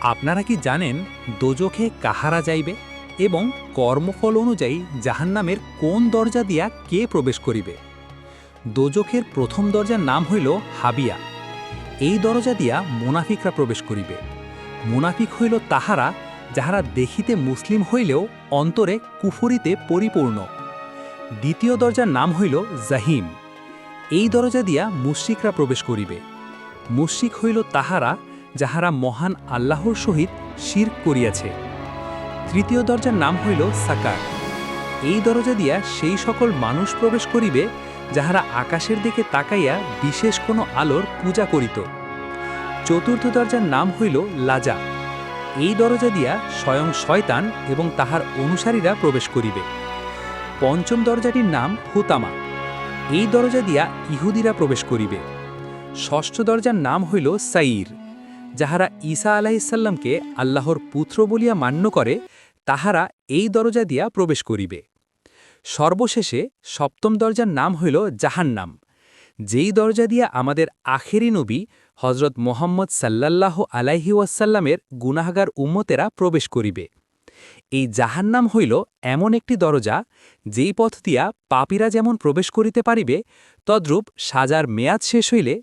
আপনারা কি জানেন দোজখে কাহারা যাইবে এবং কর্মফল অনুযায়ী জাহান্নামের কোন দরজা দিয়া কে প্রবেশ করিবে? দোজখের প্রথম দরজার নাম হইল হাবিয়া। এই দরজা দিয়া মুনাফিকরা প্রবেশ করিবে। মুনাফিক হইল তাহারা যাহারা দেখিতে মুসলিম হইলেও অন্তরে কুফরিতে পরিপূর্ণ। দ্বিতীয় দরজার নাম হইল জাহিম। এই দরজা দিয়া মুশ্রিকরা প্রবেশ করিবে। মুশ্রিক হইল তাহারা যাহারা মহান আল্লাহর সহিত শির করিয়াছে। তৃতীয় দরজার নাম হইল সাকার। এই দরজা দিয়া সেই সকল মানুষ প্রবেশ করিবে, যাহারা আকাশের দিকে তাকাইয়া বিশেষ কোনো আলোর পূজা করিত। চতুর্থ দরজার নাম হইল লাজা। এই দরজা দিয়া স্বয়ং শয়তান এবং তাহার অনুসারীরা প্রবেশ করিবে। পঞ্চম দরজাটির নাম হুতামা। এই দরজা দিয়া ইহুদিরা প্রবেশ করিবে। ষষ্ঠ দরজার নাম হইল সাইর। যাহারা ঈসা আলাইসাল্লামকে আল্লাহর পুত্র বলিয়া মান্য করে, তাহারা এই দরজা দিয়া প্রবেশ করিবে। সর্বশেষে সপ্তম দরজার নাম হইল জাহান্নাম। যেই দরজা দিয়া আমাদের আখেরি নবী হজরত মোহাম্মদ সাল্লাল্লাহ আলাইহি ওয়াসাল্লামের গুনাহগার উম্মতেরা প্রবেশ করিবে। এই জাহান্নাম হইল এমন একটি দরজা, যেই পথ দিয়া পাপীরা যেমন প্রবেশ করিতে পারিবে, তদ্রূপ সাজার মেয়াদ শেষ হইলে